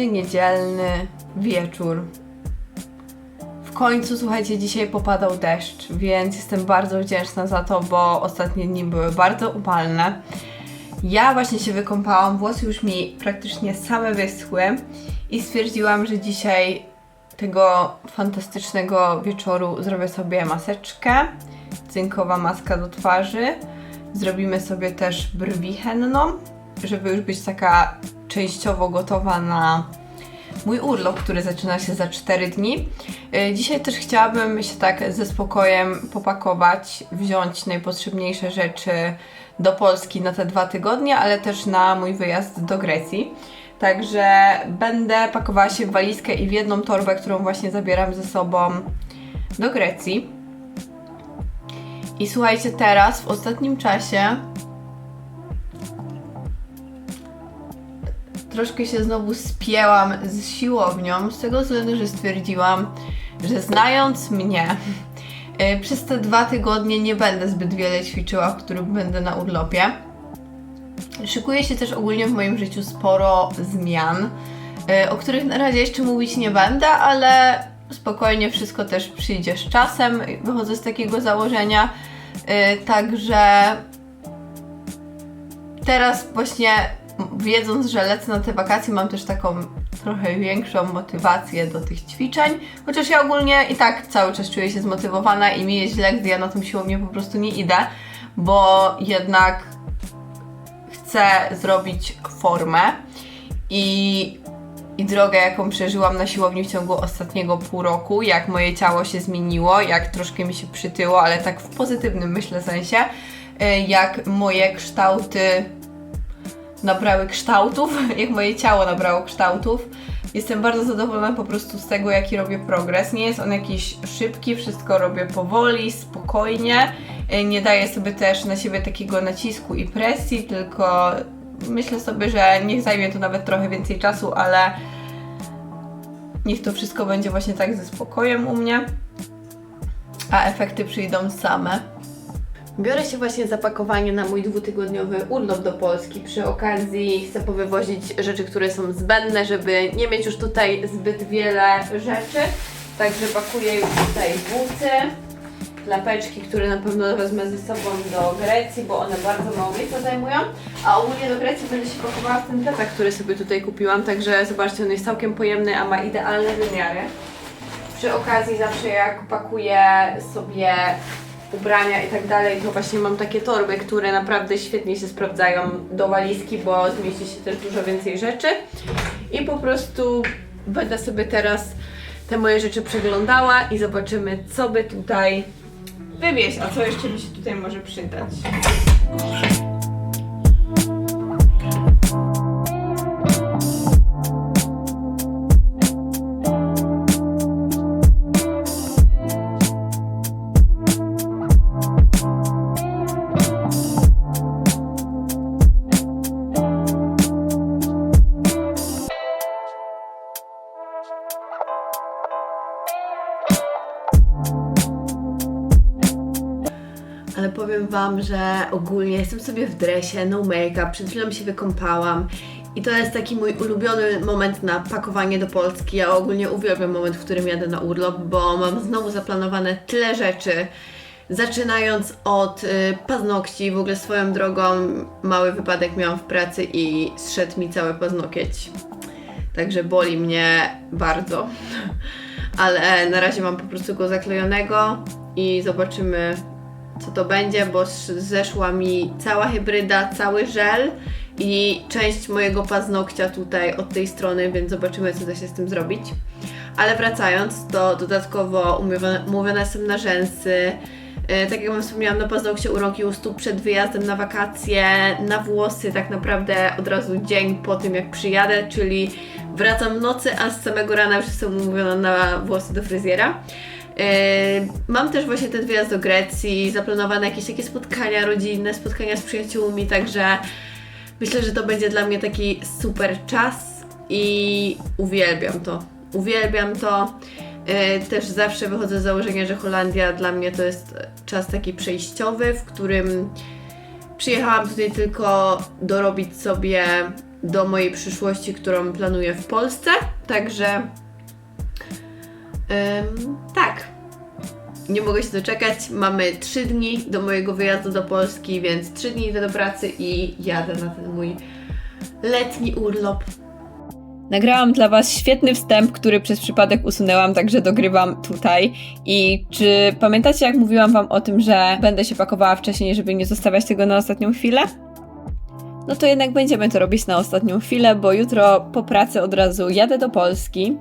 cudowny, niedzielny wieczór. W końcu, słuchajcie, dzisiaj popadał deszcz, więc jestem bardzo wdzięczna za to, bo ostatnie dni były bardzo upalne. Ja właśnie się wykąpałam, włosy już mi praktycznie same wyschły i stwierdziłam, że dzisiaj tego fantastycznego wieczoru zrobię sobie maseczkę, cynkowa maska do twarzy. Zrobimy sobie też brwi henną, żeby już być taka częściowo gotowa na mój urlop, który zaczyna się za 4 dni. Y, Dzisiaj też chciałabym się tak ze spokojem popakować, wziąć najpotrzebniejsze rzeczy do Polski na te dwa tygodnie, ale też na mój wyjazd do Grecji. Także będę pakowała się w walizkę i w jedną torbę, którą właśnie zabieram ze sobą do Grecji. I słuchajcie, teraz w ostatnim czasie troszkę się znowu spięłam z siłownią, z tego względu, że stwierdziłam, że znając mnie, y, przez te dwa tygodnie nie będę zbyt wiele ćwiczyła, w którym będę na urlopie. Szykuje się też ogólnie w moim życiu sporo zmian, y, o których na razie jeszcze mówić nie będę, ale spokojnie wszystko też przyjdzie z czasem. Wychodzę z takiego założenia. Y, Także teraz właśnie wiedząc, że lecę na te wakacje, mam też taką trochę większą motywację do tych ćwiczeń. Chociaż ja ogólnie i tak cały czas czuję się zmotywowana i mi jest źle, gdy ja na tą siłownię po prostu nie idę, bo jednak chcę zrobić formę i, i drogę, jaką przeżyłam na siłowni w ciągu ostatniego pół roku, jak moje ciało się zmieniło, jak troszkę mi się przytyło, ale tak w pozytywnym myślę sensie, y, jak moje kształty nabrały kształtów, jak moje ciało nabrało kształtów. Jestem bardzo zadowolona po prostu z tego, jaki robię progres. Nie jest on jakiś szybki, wszystko robię powoli, spokojnie. Y, Nie daję sobie też na siebie takiego nacisku i presji, tylko myślę sobie, że niech zajmie to nawet trochę więcej czasu, ale niech to wszystko będzie właśnie tak ze spokojem u mnie, a efekty przyjdą same. Biorę się właśnie za pakowanie na mój dwutygodniowy urlop do Polski. Przy okazji chcę powywozić rzeczy, które są zbędne, żeby nie mieć już tutaj zbyt wiele rzeczy. Także pakuję już tutaj buty, klapeczki, które na pewno wezmę ze sobą do Grecji, bo one bardzo mało miejsca zajmują. A ogólnie do Grecji będę się pakowała w ten plecak, który sobie tutaj kupiłam. Także zobaczcie, on jest całkiem pojemny, a ma idealne wymiary. Przy okazji zawsze jak pakuję sobie ubrania i tak dalej, to właśnie mam takie torby, które naprawdę świetnie się sprawdzają do walizki, bo zmieści się też dużo więcej rzeczy. I po prostu będę sobie teraz te moje rzeczy przeglądała i zobaczymy, co by tutaj wywieźć, a co jeszcze mi się tutaj może przydać. Ale powiem Wam, że ogólnie jestem sobie w dresie, no make-up, przed chwilą się wykąpałam i to jest taki mój ulubiony moment na pakowanie do Polski. Ja ogólnie uwielbiam moment, w którym jadę na urlop, bo mam znowu zaplanowane tyle rzeczy. Zaczynając od y, paznokci, w ogóle swoją drogą mały wypadek miałam w pracy i zszedł mi cały paznokieć. Także boli mnie bardzo. Ale na razie mam po prostu go zaklejonego i zobaczymy co to będzie, bo sz- zeszła mi cała hybryda, cały żel i część mojego paznokcia tutaj od tej strony, więc zobaczymy, co da się z tym zrobić. Ale wracając, to dodatkowo umówiona, umówiona jestem na rzęsy. E, Tak jak Wam wspomniałam, na paznokcie, u rąk i u stóp przed wyjazdem na wakacje, na włosy tak naprawdę od razu dzień po tym jak przyjadę, czyli wracam nocy, a z samego rana już jestem umówiona na włosy do fryzjera. Yy, Mam też właśnie ten wyjazd do Grecji, zaplanowane jakieś takie spotkania rodzinne, spotkania z przyjaciółmi, także myślę, że to będzie dla mnie taki super czas i uwielbiam to. Uwielbiam to. Yy, Też zawsze wychodzę z założenia, że Holandia dla mnie to jest czas taki przejściowy, w którym przyjechałam tutaj tylko dorobić sobie do mojej przyszłości, którą planuję w Polsce. Także ym, tak. Nie mogę się doczekać. Mamy 3 dni do mojego wyjazdu do Polski, więc 3 dni idę do pracy i jadę na ten mój letni urlop. Nagrałam dla Was świetny wstęp, który przez przypadek usunęłam, także dogrywam tutaj. I czy pamiętacie, jak mówiłam Wam o tym, że będę się pakowała wcześniej, żeby nie zostawiać tego na ostatnią chwilę? No to jednak będziemy to robić na ostatnią chwilę, bo jutro po pracy od razu jadę do Polski.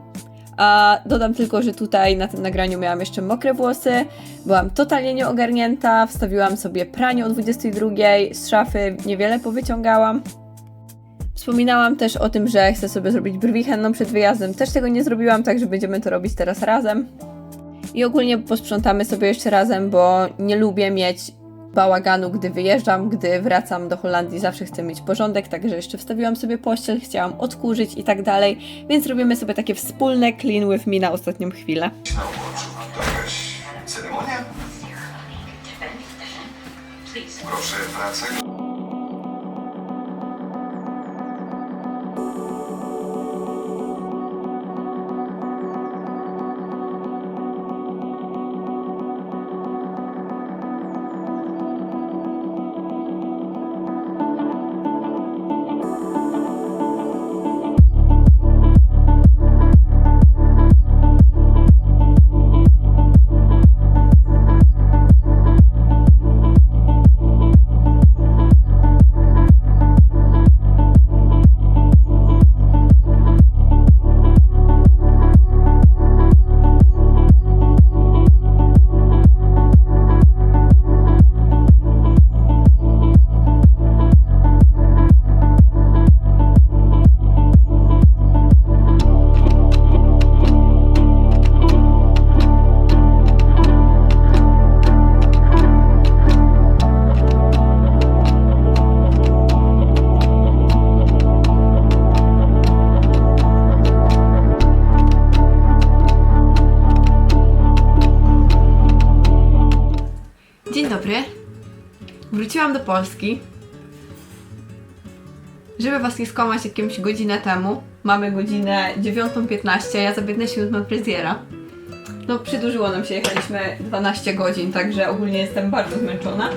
A dodam tylko, że tutaj na tym nagraniu miałam jeszcze mokre włosy, byłam totalnie nieogarnięta, wstawiłam sobie pranie o 22, z szafy niewiele powyciągałam. Wspominałam też o tym, że chcę sobie zrobić brwi henną przed wyjazdem. Też tego nie zrobiłam, także będziemy to robić teraz razem. I ogólnie posprzątamy sobie jeszcze razem, bo nie lubię mieć bałaganu, gdy wyjeżdżam, gdy wracam do Holandii, zawsze chcę mieć porządek, także jeszcze wstawiłam sobie pościel, chciałam odkurzyć i tak dalej, więc robimy sobie takie wspólne clean with me na ostatnią chwilę. Proszę, wracaj. Polski. Żeby Was nie skłamać jakimś godzinę temu, mamy godzinę 9.15, ja za 15 minut mam fryzjera. No, przydłużyło nam się, jechaliśmy 12 godzin, także ogólnie jestem bardzo zmęczona,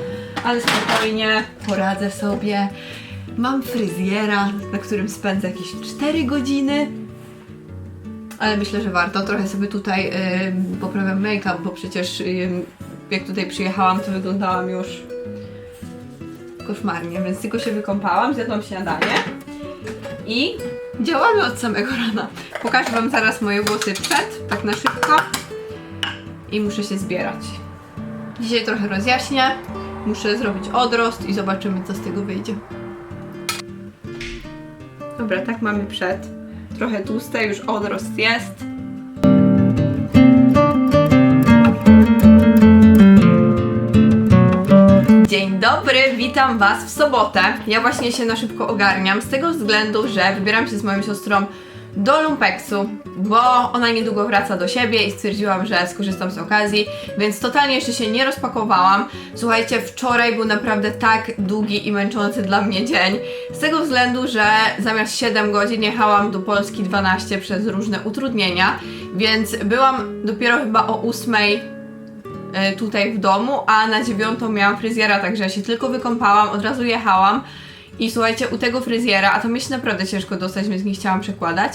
ale spokojnie poradzę sobie. Mam fryzjera, na którym spędzę jakieś 4 godziny, ale myślę, że warto. Trochę sobie tutaj y, poprawiam make-up, bo przecież y, jak tutaj przyjechałam, to wyglądałam już koszmarnie, więc tylko się wykąpałam, zjadłam śniadanie i działamy od samego rana. Pokażę Wam zaraz moje włosy przed, tak na szybko i muszę się zbierać. Dzisiaj trochę rozjaśnię, muszę zrobić odrost i zobaczymy, co z tego wyjdzie. Dobra, tak mamy przed. Trochę tłuste, już odrost jest. Dzień dobry, witam Was w sobotę. Ja właśnie się na szybko ogarniam z tego względu, że wybieram się z moją siostrą do Lumpeksu, bo ona niedługo wraca do siebie i stwierdziłam, że skorzystam z okazji, więc totalnie jeszcze się nie rozpakowałam. Słuchajcie, wczoraj był naprawdę tak długi i męczący dla mnie dzień, z tego względu, że zamiast 7 godzin jechałam do Polski 12 przez różne utrudnienia, więc byłam dopiero chyba o 8 e, tutaj w domu, a na dziewiątą miałam fryzjera, także ja się tylko wykąpałam, od razu jechałam. I słuchajcie, u tego fryzjera, a to mi się naprawdę ciężko dostać, więc nie chciałam przekładać.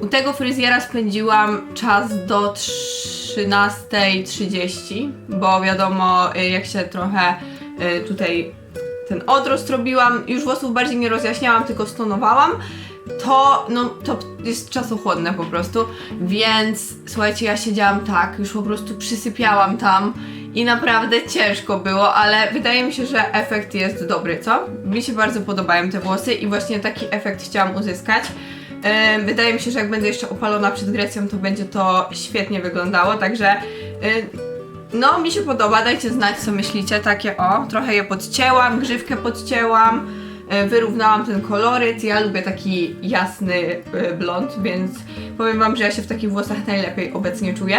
U tego fryzjera spędziłam czas do 13.30, bo wiadomo, y, jak się trochę y, tutaj ten odrost robiłam, już włosów bardziej nie rozjaśniałam, tylko stonowałam, to, no, to jest czasochłonne po prostu, więc słuchajcie, ja siedziałam tak, już po prostu przysypiałam tam i naprawdę ciężko było, ale wydaje mi się, że efekt jest dobry, co? Mi się bardzo podobają te włosy i właśnie taki efekt chciałam uzyskać. Ym, Wydaje mi się, że jak będę jeszcze opalona przed Grecją, to będzie to świetnie wyglądało, także y, no mi się podoba, dajcie znać co myślicie, takie o, trochę je podcięłam, grzywkę podcięłam, wyrównałam ten koloryt, ja lubię taki jasny y, blond, więc powiem wam, że ja się w takich włosach najlepiej obecnie czuję.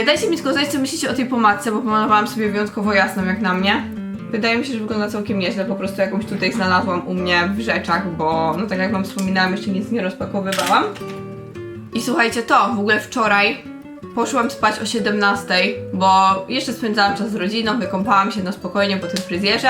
Y, Dajcie mi znać co myślicie o tej pomadce, bo pomalowałam sobie wyjątkowo jasną jak na mnie. Wydaje mi się, że wygląda całkiem nieźle, po prostu jakąś tutaj znalazłam u mnie w rzeczach, bo no tak jak wam wspominałam, jeszcze nic nie rozpakowywałam. I słuchajcie, to w ogóle wczoraj poszłam spać o 17, bo jeszcze spędzałam czas z rodziną, wykąpałam się na spokojnie po tym fryzjerze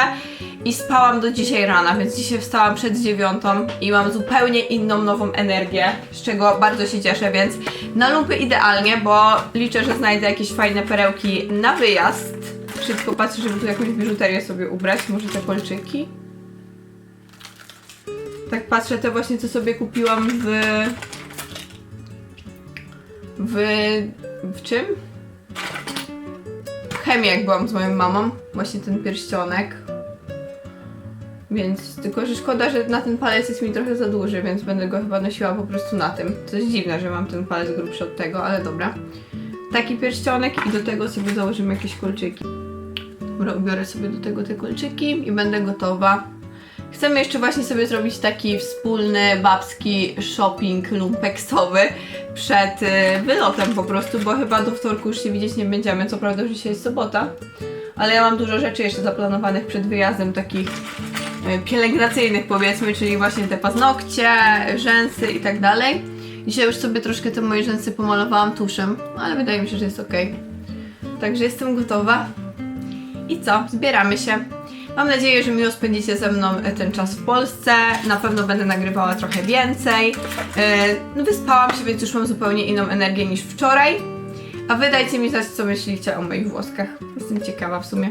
i spałam do dzisiaj rana, więc dzisiaj wstałam przed dziewiątą i mam zupełnie inną, nową energię, z czego bardzo się cieszę, więc na lumpy idealnie, bo liczę, że znajdę jakieś fajne perełki na wyjazd. Szybko patrzę, żeby tu jakąś biżuterię sobie ubrać, może te kolczyki. Tak patrzę te właśnie, co sobie kupiłam w w... w czym? Chemii, jak byłam z moją mamą. Właśnie ten pierścionek. Więc tylko, że szkoda, że na ten palec jest mi trochę za duży, więc będę go chyba nosiła po prostu na tym. To jest dziwne, że mam ten palec grubszy od tego, ale dobra. Taki pierścionek i do tego sobie założymy jakieś kolczyki. Dobra, ubiorę sobie do tego te kolczyki i będę gotowa. Chcemy jeszcze właśnie sobie zrobić taki wspólny babski shopping lumpeksowy przed y, wylotem po prostu, bo chyba do wtorku już się widzieć nie będziemy. Co prawda już dzisiaj jest sobota, ale ja mam dużo rzeczy jeszcze zaplanowanych przed wyjazdem, takich pielęgnacyjnych powiedzmy, czyli właśnie te paznokcie, rzęsy i tak dalej. Dzisiaj już sobie troszkę te moje rzęsy pomalowałam tuszem, ale wydaje mi się, że jest ok. Także jestem gotowa. I co? Zbieramy się. Mam nadzieję, że miło spędzicie ze mną e, ten czas w Polsce. Na pewno będę nagrywała trochę więcej. E, No wyspałam się, więc już mam zupełnie inną energię niż wczoraj. A wy dajcie mi znać, co myślicie o moich włoskach. Jestem ciekawa w sumie.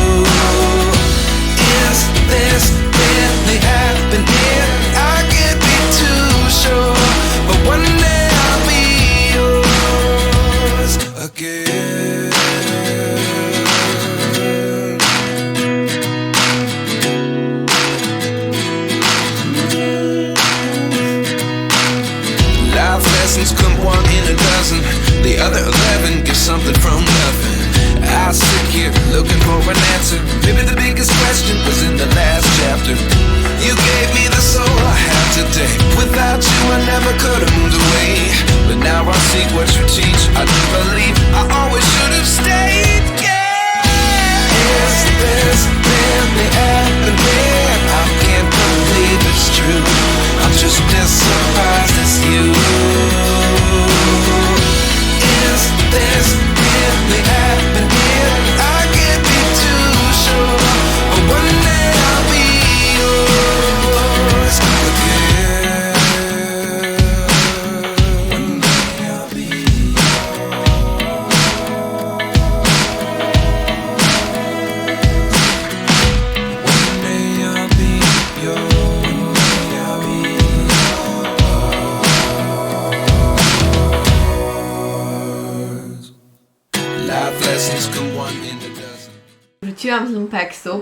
this, this really happened here.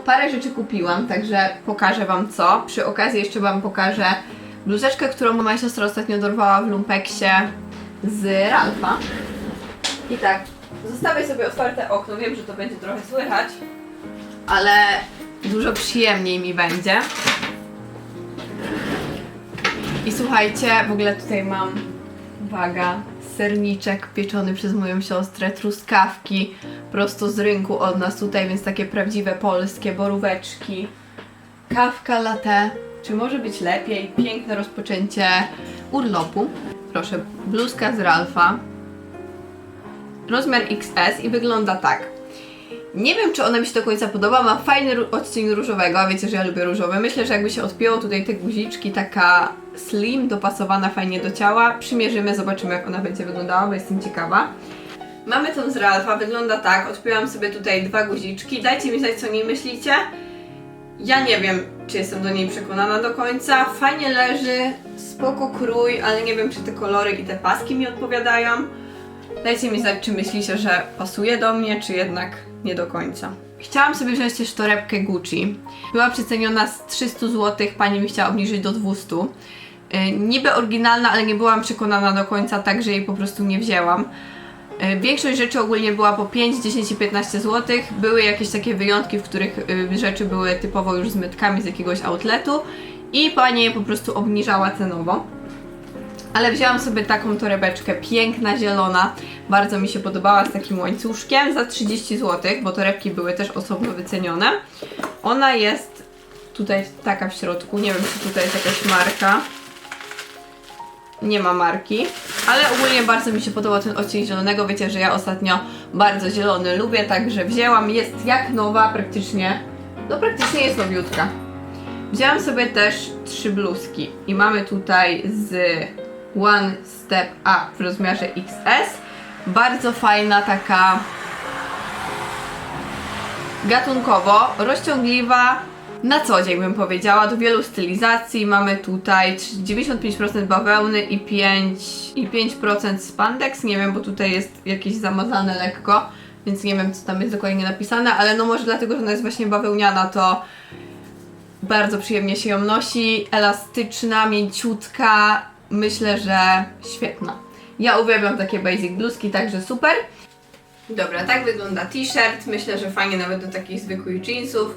Parę rzeczy kupiłam, także pokażę wam co. Przy okazji jeszcze wam pokażę bluzeczkę, którą moja siostra ostatnio dorwała w Lumpeksie z Ralfa. I tak, zostawię sobie otwarte okno, wiem, że to będzie trochę słychać, ale dużo przyjemniej mi będzie. I słuchajcie, w ogóle tutaj mam, uwaga, serniczek pieczony przez moją siostrę, truskawki prosto z rynku od nas tutaj, więc takie prawdziwe polskie boróweczki, kawka latte. Czy może być lepiej? Piękne rozpoczęcie urlopu. Proszę, bluzka z Ralfa. Rozmiar XS i wygląda tak. Nie wiem, czy ona mi się do końca podoba. Ma fajny odcień różowego, a wiecie, że ja lubię różowy. Myślę, że jakby się odpięło tutaj te guziczki, taka slim, dopasowana fajnie do ciała. Przymierzymy, zobaczymy, jak ona będzie wyglądała, bo jestem ciekawa. Mamy tą z Ralfa, wygląda tak. Odpięłam sobie tutaj dwa guziczki. Dajcie mi znać, co o niej myślicie. Ja nie wiem, czy jestem do niej przekonana do końca. Fajnie leży, spoko krój, ale nie wiem, czy te kolory i te paski mi odpowiadają. Dajcie mi znać, czy myślicie, że pasuje do mnie, czy jednak nie do końca. Chciałam sobie wziąć też torebkę Gucci. Była przeceniona z 300 zł, pani mi chciała obniżyć do 200. Yy, niby oryginalna, ale nie byłam przekonana do końca, także jej po prostu nie wzięłam. Yy, Większość rzeczy ogólnie była po 5, 10 i 15 zł. Były jakieś takie wyjątki, w których yy, rzeczy były typowo już z z jakiegoś outletu i pani je po prostu obniżała cenowo. Ale wzięłam sobie taką torebeczkę, piękna, zielona, bardzo mi się podobała z takim łańcuszkiem za 30 zł, bo torebki były też osobno wycenione. Ona jest tutaj taka w środku, nie wiem czy tutaj jest jakaś marka. Nie ma marki, ale ogólnie bardzo mi się podobał ten odcień zielonego. Wiecie, że ja ostatnio bardzo zielony lubię, także wzięłam. Jest jak nowa praktycznie. No praktycznie jest nowiutka. Wzięłam sobie też trzy bluzki i mamy tutaj z One Step Up w rozmiarze XS. Bardzo fajna taka gatunkowo, rozciągliwa, na co dzień bym powiedziała, do wielu stylizacji. Mamy tutaj 95% bawełny i 5%, i 5% spandex. Nie wiem, bo tutaj jest jakieś zamazane lekko, więc nie wiem, co tam jest dokładnie napisane, ale no może dlatego, że ona jest właśnie bawełniana, to bardzo przyjemnie się ją nosi, elastyczna, mięciutka, myślę, że świetna. Ja uwielbiam takie basic bluzki, także super. Dobra, tak wygląda t-shirt, myślę, że fajnie nawet do takich zwykłych jeansów.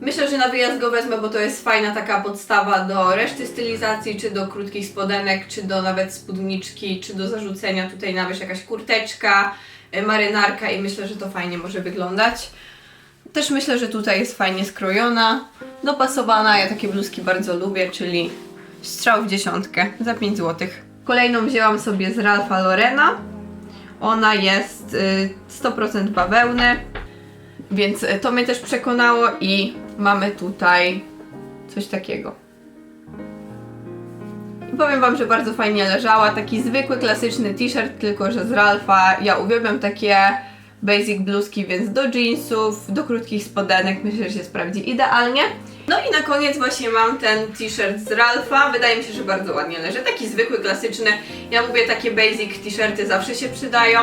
Myślę, że na wyjazd go wezmę, bo to jest fajna taka podstawa do reszty stylizacji, czy do krótkich spodenek, czy do nawet spódniczki, czy do zarzucenia tutaj nawet jakaś kurteczka, y, marynarka i myślę, że to fajnie może wyglądać. Też myślę, że tutaj jest fajnie skrojona, dopasowana. Ja takie bluzki bardzo lubię, czyli strzał w dziesiątkę za 5 zł. Kolejną wzięłam sobie z Ralpha Lorena. Ona jest y, 100% bawełny, więc y, to mnie też przekonało i mamy tutaj coś takiego. I powiem Wam, że bardzo fajnie leżała. Taki zwykły, klasyczny t-shirt, tylko że z Ralpha. Ja uwielbiam takie basic bluzki, więc do jeansów, do krótkich spodenek myślę, że się sprawdzi idealnie. No i na koniec właśnie mam ten t-shirt z Ralpha. Wydaje mi się, że bardzo ładnie leży. Taki zwykły, klasyczny. Ja mówię, takie basic t-shirty zawsze się przydają.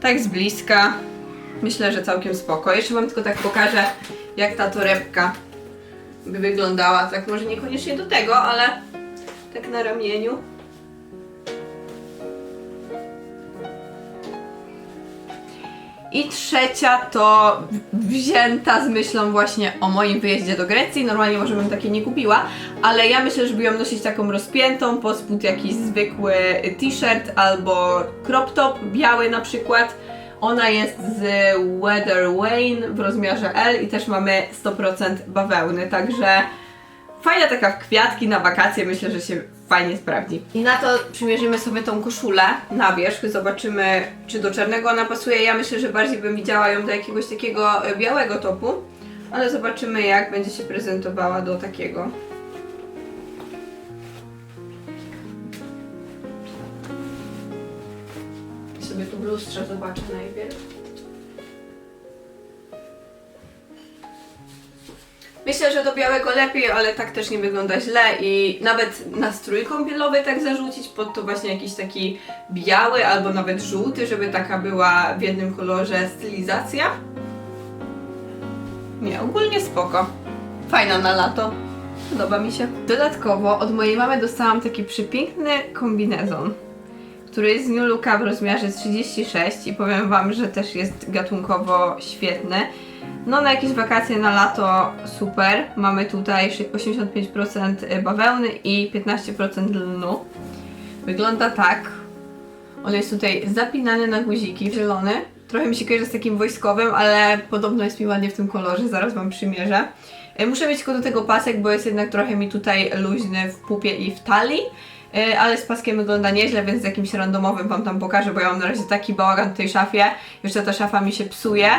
Tak z bliska. Myślę, że całkiem spoko. Jeszcze Wam tylko tak pokażę, jak ta torebka by wyglądała. Tak może niekoniecznie do tego, ale tak na ramieniu. I trzecia to wzięta z myślą właśnie o moim wyjeździe do Grecji. Normalnie może bym takie nie kupiła, ale ja myślę, żeby ją nosić taką rozpiętą, pod spód jakiś zwykły t-shirt albo crop top, biały na przykład. Ona jest z Weather Wayne w rozmiarze L i też mamy 100% bawełny, także fajna taka w kwiatki na wakacje, myślę, że się fajnie sprawdzi. I na to przymierzymy sobie tą koszulę na wierzch, zobaczymy czy do czarnego ona pasuje. Ja myślę, że bardziej bym widziała ją do jakiegoś takiego e, białego topu, ale zobaczymy jak będzie się prezentowała do takiego. Sobie tu w lustrze zobaczę najpierw. Myślę, że do białego lepiej, ale tak też nie wygląda źle i nawet na strój kąpielowy tak zarzucić pod to właśnie jakiś taki biały albo nawet żółty, żeby taka była w jednym kolorze stylizacja. Nie, ogólnie spoko. Fajna na lato. Podoba mi się. Dodatkowo od mojej mamy dostałam taki przepiękny kombinezon, który jest z New Looka w rozmiarze 36 i powiem Wam, że też jest gatunkowo świetny. No na jakieś wakacje na lato super. Mamy tutaj 85% bawełny i 15% lnu. Wygląda tak. On jest tutaj zapinany na guziki, zielony. Trochę mi się kojarzy z takim wojskowym, ale podobno jest mi ładnie w tym kolorze, zaraz Wam przymierzę. E, Muszę mieć tylko do tego pasek, bo jest jednak trochę mi tutaj luźny w pupie i w talii. E, Ale z paskiem wygląda nieźle, więc z jakimś randomowym Wam tam pokażę, bo ja mam na razie taki bałagan w tej szafie. Jeszcze ta szafa mi się psuje,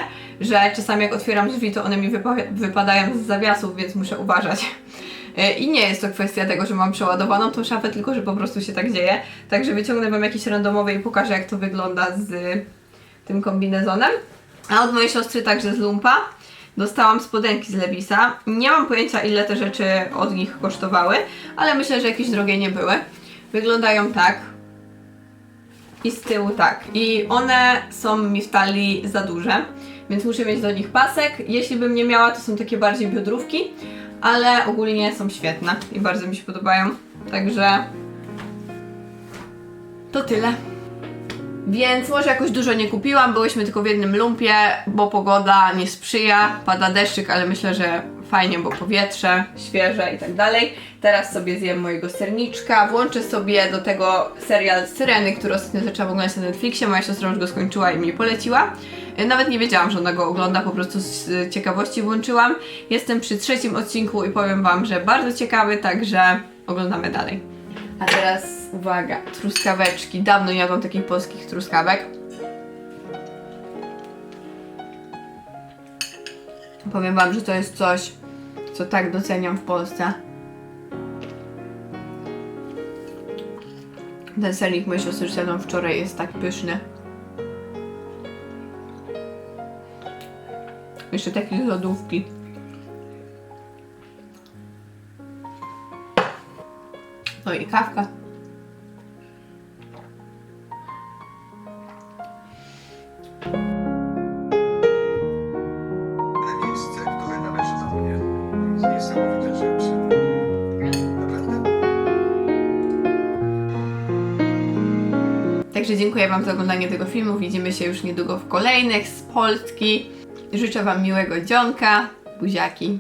że czasami jak otwieram drzwi, to one mi wypa- wypadają z zawiasów, więc muszę uważać. E, I nie jest to kwestia tego, że mam przeładowaną tą szafę, tylko że po prostu się tak dzieje. Także wyciągnę Wam jakiś randomowy i pokażę, jak to wygląda z tym kombinezonem. A od mojej siostry także z lumpa. Dostałam spodenki z Levisa. Nie mam pojęcia ile te rzeczy od nich kosztowały, ale myślę, że jakieś drogie nie były. Wyglądają tak. I z tyłu tak. I one są mi w talii za duże, więc muszę mieć do nich pasek. Jeśli bym nie miała, to są takie bardziej biodrówki, ale ogólnie są świetne i bardzo mi się podobają. Także to tyle. Więc może jakoś dużo nie kupiłam, byłyśmy tylko w jednym lumpie, bo pogoda nie sprzyja, pada deszczyk, ale myślę, że fajnie, bo powietrze, świeże i tak dalej. Teraz sobie zjem mojego serniczka, włączę sobie do tego serial Syreny, który ostatnio zaczęłam oglądać na Netflixie, moja siostra już go skończyła i mi poleciła. E, Nawet nie wiedziałam, że ona go ogląda, po prostu z e, ciekawości włączyłam. Jestem przy trzecim odcinku i powiem Wam, że bardzo ciekawy, także oglądamy dalej. A teraz uwaga, truskaweczki. Dawno nie jadłam takich polskich truskawek. Powiem wam, że to jest coś, co tak doceniam w Polsce. Ten sernik mojej siostry jadłam wczoraj jest tak pyszny. Jeszcze taki z lodówki. I kawka. Na miejsce, które należy do mnie. Niesamowite rzeczy. Naprawdę? Także dziękuję Wam za oglądanie tego filmu. Widzimy się już niedługo w kolejnych z Polski. Życzę Wam miłego dzionka. Buziaki.